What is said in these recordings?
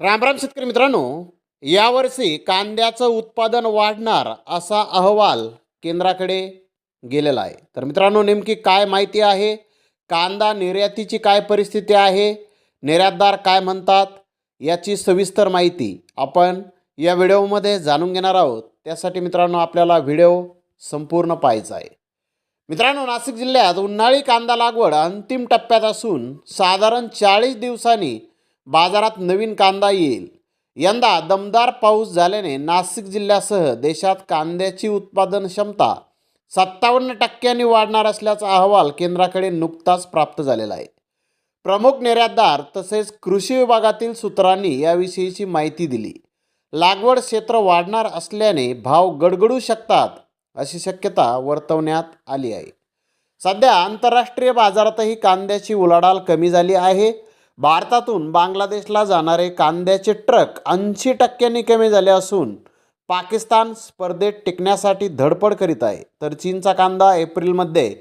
रामराम शेतकरी मित्रांनो यावर्षी कांद्याचं उत्पादन वाढणार असा अहवाल केंद्राकडे गेलेला आहे. तर मित्रांनो नेमकी काय माहिती आहे? कांदा निर्यातीची काय परिस्थिती आहे? निर्यातदार काय म्हणतात? याची सविस्तर माहिती आपण या व्हिडिओमध्ये जाणून घेणार आहोत. त्यासाठी मित्रांनो आपल्याला व्हिडिओ संपूर्ण पाहायचा आहे. मित्रांनो नाशिक जिल्ह्यात उन्हाळी कांदा लागवड अंतिम टप्प्यात असून साधारण चाळीस दिवसांनी बाजारात नवीन कांदा येईल. यंदा दमदार पाऊस झाल्याने नाशिक जिल्ह्यासह देशात कांद्याची उत्पादन क्षमता सत्तावन्न टक्क्यांनी वाढणार असल्याचा अहवाल केंद्राकडे नुकताच प्राप्त झालेला आहे. प्रमुख निर्यातदार तसेच कृषी विभागातील सूत्रांनी याविषयीची माहिती दिली. लागवड क्षेत्र वाढणार असल्याने भाव गडगडू शकतात अशी शक्यता वर्तवण्यात आली आहे. सध्या आंतरराष्ट्रीय बाजारातही कांद्याची उलाढाल कमी झाली आहे. भारतातून बांगलादेशला जाणारे कांद्याचे ट्रक ऐंशी टक्क्यांनी कमी झाले असून पाकिस्तान स्पर्धेत टिकण्यासाठी धडपड करीत आहे. तर चीनचा कांदा एप्रिलमध्ये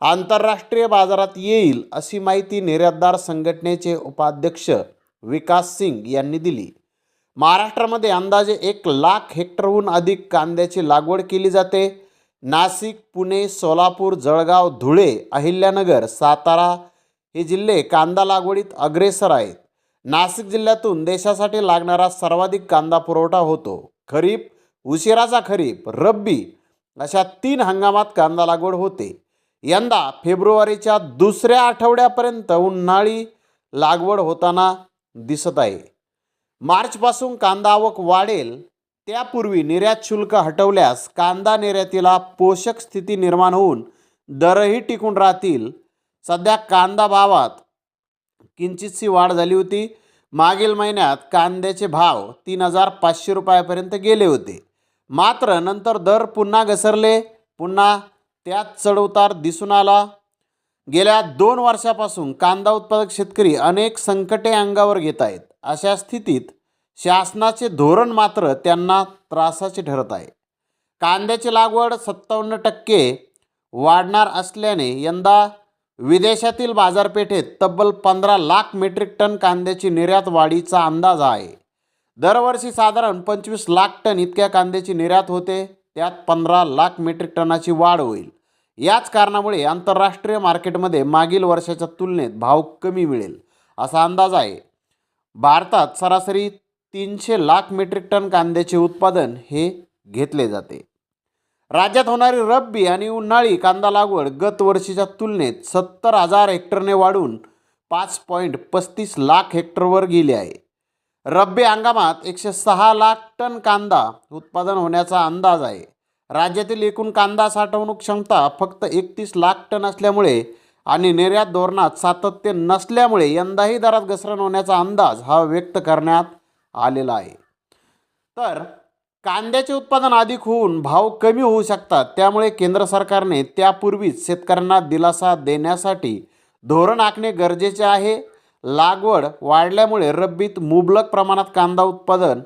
आंतरराष्ट्रीय बाजारात येईल अशी माहिती निर्यातदार संघटनेचे उपाध्यक्ष विकास सिंग यांनी दिली. महाराष्ट्रामध्ये अंदाजे एक लाख हेक्टरहून अधिक कांद्याची लागवड केली जाते. नाशिक पुणे सोलापूर जळगाव धुळे अहिल्यानगर सातारा हे जिल्हे कांदा लागवडीत अग्रेसर आहेत. नाशिक जिल्ह्यातून देशासाठी लागणारा सर्वाधिक कांदा पुरवठा होतो. खरीप उशिराचा खरीप रब्बी अशा तीन हंगामात कांदा लागवड होते. यंदा फेब्रुवारीच्या दुसऱ्या आठवड्यापर्यंत उन्हाळी लागवड होताना दिसत आहे. मार्चपासून कांदा आवक वाढेल. त्यापूर्वी निर्यात शुल्क हटवल्यास कांदा निर्यातीला पोषक स्थिती निर्माण होऊन दरही टिकून राहतील. सध्या कांदा भावात किंचितशी वाढ झाली होती. मागील महिन्यात कांद्याचे भाव तीन हजार पाचशे रुपयापर्यंत गेले होते. मात्र नंतर दर पुन्हा घसरले. पुन्हा त्यात चढउतार दिसून आला. गेल्या दोन वर्षापासून कांदा उत्पादक शेतकरी अनेक संकटे अंगावर घेत आहेत. अशा स्थितीत शासनाचे धोरण मात्र त्यांना त्रासाचे ठरत आहे. कांद्याची लागवड सत्तावन्न टक्के वाढणार असल्याने यंदा विदेशातील बाजारपेठेत तब्बल पंधरा लाख मेट्रिक टन कांद्याची निर्यात वाढीचा अंदाज आहे. दरवर्षी साधारण पंचवीस लाख टन इतक्या कांद्याची निर्यात होते त्यात पंधरा लाख मेट्रिक टनाची वाढ होईल. याच कारणामुळे आंतरराष्ट्रीय मार्केटमध्ये मागील वर्षाच्या तुलनेत भाव कमी मिळेल असा अंदाज आहे. भारतात सरासरी तीनशे लाख मेट्रिक टन कांद्याचे उत्पादन हे घेतले जाते. राज्यात होणारी रब्बी आणि उन्हाळी कांदा लागवड गत वर्षीच्या तुलनेत सत्तर हजार हेक्टरने वाढून पाच पॉईंट पस्तीस लाख हेक्टरवर गेली आहे. रब्बी हंगामात एकशे सहा लाख टन कांदा उत्पादन होण्याचा अंदाज आहे. राज्यातील एकूण कांदा साठवणूक क्षमता फक्त एकतीस लाख टन असल्यामुळे आणि निर्यात धोरणात सातत्य नसल्यामुळे यंदाही दरात घसरण होण्याचा अंदाज हा व्यक्त करण्यात आलेला आहे. तर कांद्याचे उत्पादन अधिक होऊन भाव कमी होऊ शकतात त्यामुळे केंद्र सरकारने त्यापूर्वीच शेतकऱ्यांना दिलासा देण्यासाठी धोरण आखणे गरजेचे आहे. लागवड वाढल्यामुळे रब्बीत मुबलक प्रमाणात कांदा उत्पादन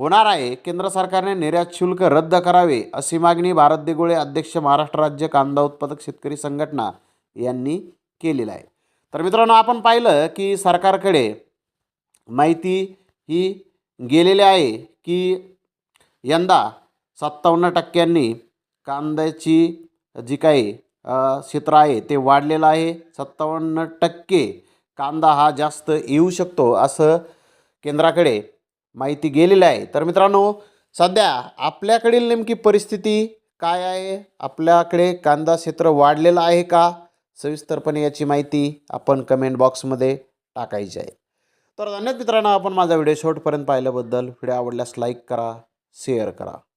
होणार आहे. केंद्र सरकारने निर्यात शुल्क रद्द करावे अशी मागणी भारत दिगोळे अध्यक्ष महाराष्ट्र राज्य कांदा उत्पादक शेतकरी संघटना यांनी केलेलं आहे. तर मित्रांनो आपण पाहिलं की सरकारकडे माहिती ही गेलेली आहे की यंदा सत्तावन्न टक्क्यांनी कांद्याची जी काही क्षेत्र आहे ते वाढलेलं आहे. सत्तावन्न टक्के कांदा हा जास्त येऊ शकतो असं केंद्राकडे माहिती गेलेली आहे. तर मित्रांनो सध्या आपल्याकडील नेमकी परिस्थिती काय आहे? आपल्याकडे कांदा क्षेत्र वाढलेलं आहे का? सविस्तरपणे याची माहिती आपण कमेंट बॉक्समध्ये टाकायची आहे. तर धन्यवाद मित्रांनो आपण माझा व्हिडिओ शेवटपर्यंत पाहिल्याबद्दल. व्हिडिओ आवडल्यास लाईक करा. शेअर करा.